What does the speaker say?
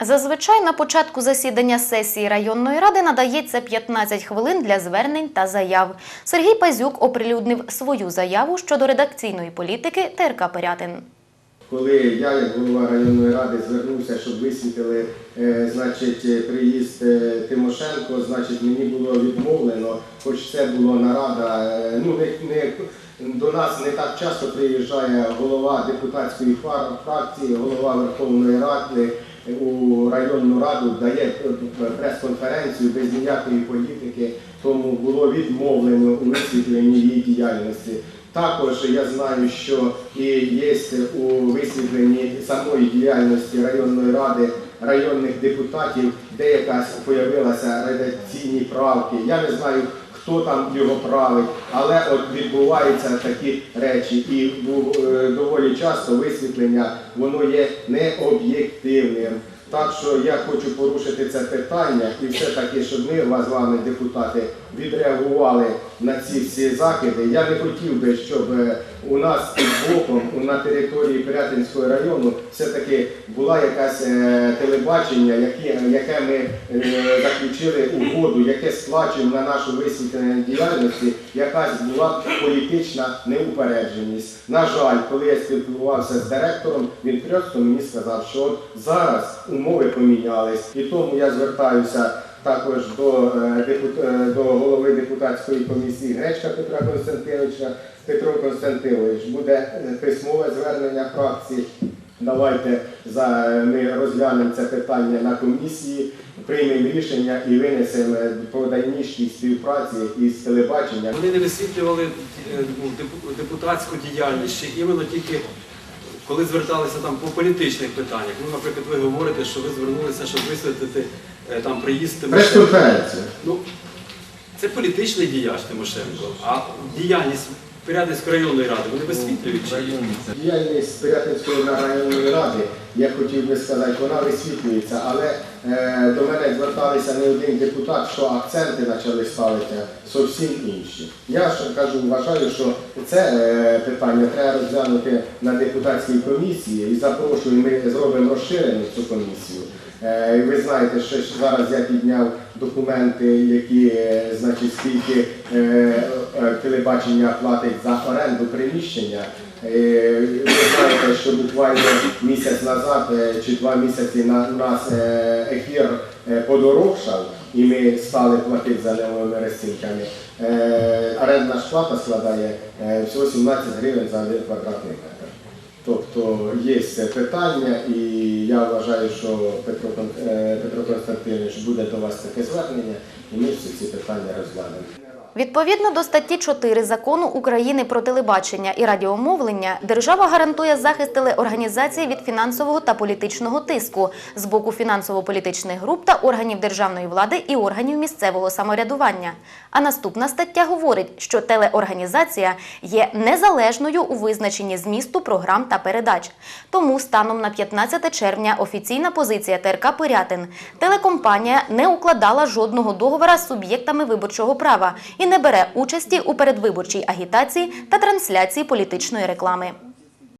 Зазвичай на початку засідання сесії районної ради надається 15 хвилин для звернень та заяв. Сергій Пазюк оприлюднив свою заяву щодо редакційної політики ТРК Пирятин. Коли я, як голова районної ради, звернувся, щоб висвітили е, значить, е, приїзд е, Тимошенко, значить мені було відмовлено, хоч це була нарада. Ну не, не до нас не так часто приїжджає голова депутатської фракції, голова Верховної Ради у районну раду, дає прес-конференцію без ніякої політики, тому було відмовлено у висвітленні її діяльності. Також я знаю, що і є у висвітленні самої діяльності районної ради районних депутатів деяка появилася редакційні правки. Я не знаю, хто там його править, але от відбуваються такі речі, і е, доволі часто висвітлення воно є необ'єктивним. Так що я хочу порушити це питання і все-таки, щоб ми вас вами, депутати, відреагували на ці всі закиди. Я не хотів би, щоб е, у нас під боком, на території Пирятинського району, все-таки була якась е, телебачення, яке, яке ми е, заключили угоду, яке сплачуємо на нашу висвітлення діяльності, якась була політична неупередженість. На жаль, коли я спілкувався з директором, він просто мені сказав, що зараз умови помінялись, і тому я звертаюся також до, е, е, до голови депутатської комісії Гречка Петра Константиновича. Петро Константинович, буде е, письмове звернення фракції. Давайте за, ми розглянемо це питання на комісії, приймемо рішення і винесемо по дальнішій співпраці із телебаченням. Вони не висвітлювали ну, депутатську діяльність ще іменно тільки коли зверталися там по політичних питаннях. Ну, наприклад, ви говорите, що ви звернулися, щоб висвітлити е, там приїзд Тимошенко. Ну, це політичний діяч Тимошенко, а діяльність Пирятинської районної ради вони висвітлюють. чи ні? Діяльність Пирятинської районної ради, я хотів би сказати, вона висвітлюється, але е, до мене зверталися не один депутат, що акценти почали ставити зовсім інші. Я ж кажу, вважаю, що це е, питання треба розглянути на депутатській комісії і запрошую, ми зробимо розширену цю комісію. Е, і Ви знаєте, що зараз я підняв документи, які е, значить скільки е, телебачення платить за оренду приміщення. Ви знаєте, що буквально місяць назад чи два місяці на нас ефір подорожчав, і ми стали платити за новими розцінками. Орендна ж плата складає всього 17 гривень за один квадратний метр. Тобто є питання, і я вважаю, що Петро, е, Петро Константинович буде до вас таке звернення, і ми всі ці питання розглянемо. Відповідно до статті 4 закону України про телебачення і радіомовлення, держава гарантує захист телеорганізації від фінансового та політичного тиску з боку фінансово-політичних груп та органів державної влади і органів місцевого самоврядування. А наступна стаття говорить, що телеорганізація є незалежною у визначенні змісту програм та передач. Тому станом на 15 червня офіційна позиція ТРК Пирятин. Телекомпанія не укладала жодного договора з суб'єктами виборчого права і не бере участі у передвиборчій агітації та трансляції політичної реклами.